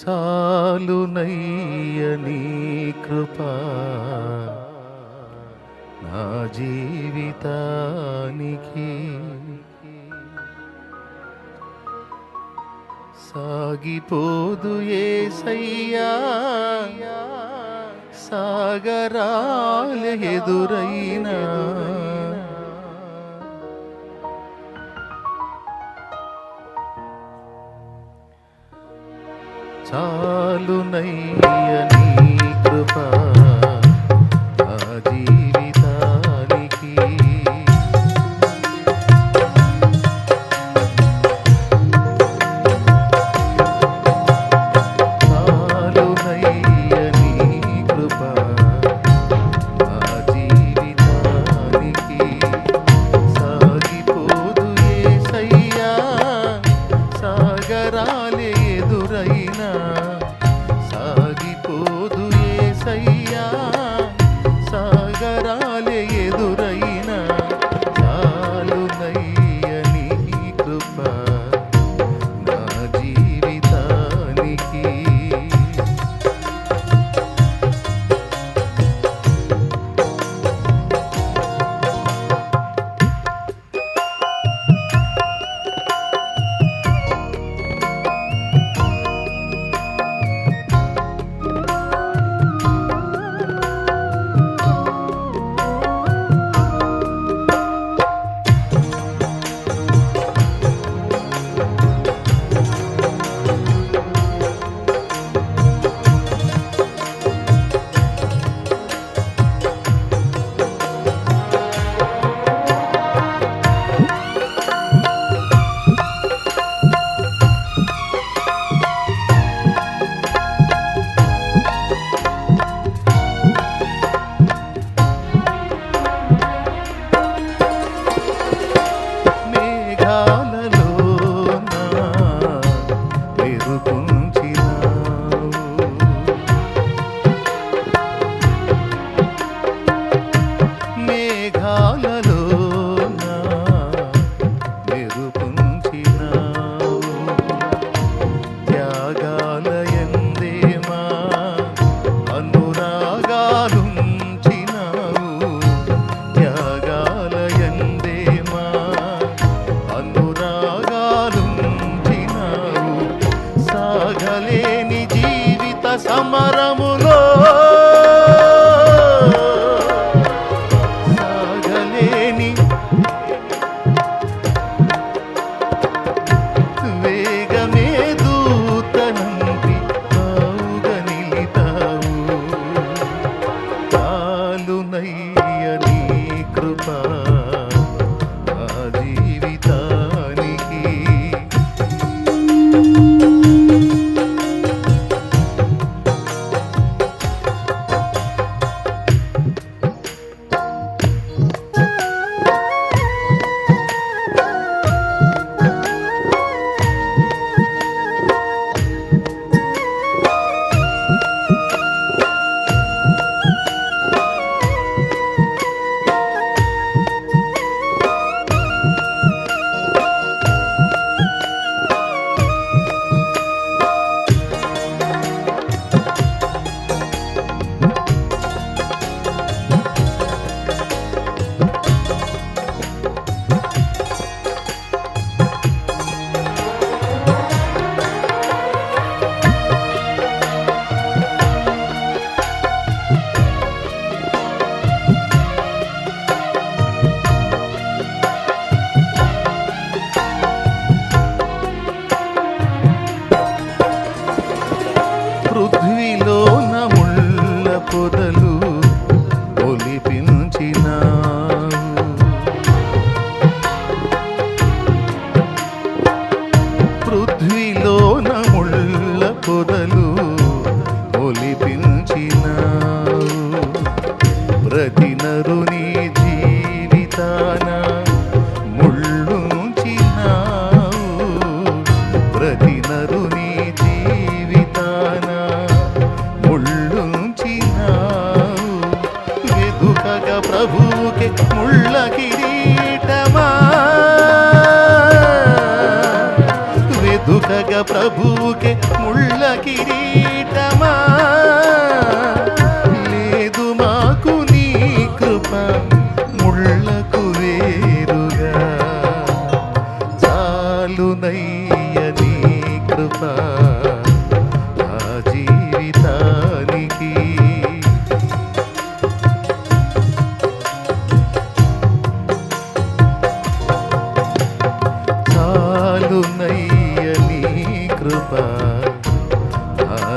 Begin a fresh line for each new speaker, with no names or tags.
చాలునయ్య నీ కృప. నా జీవితానికి సాగిపోదు ఏసయ్యా. సాగరాలు ఎదురైనా. చాలునయ్య నీ కృప నా జీవితానికి. చాలునయ్య నీ కృప నా జీవితానికి. సాగిపోదు యేసయ్యా సాగరాలే ఎదురైనా మేఘాలలో మెరుపుంచినావు. త్యాగాల అనురాగాలుంచినావు. త్యాగాల అనురాగాలుంచినావు. సాగలేని జీవిత పొదలు ఒలిపించినావు పృథ్వీలోన ముళ్ళ పొదలు ప్రభువుకి ముళ్ళ కిరీటమా? లేదు మాకు నీ కృప. కృప ఆ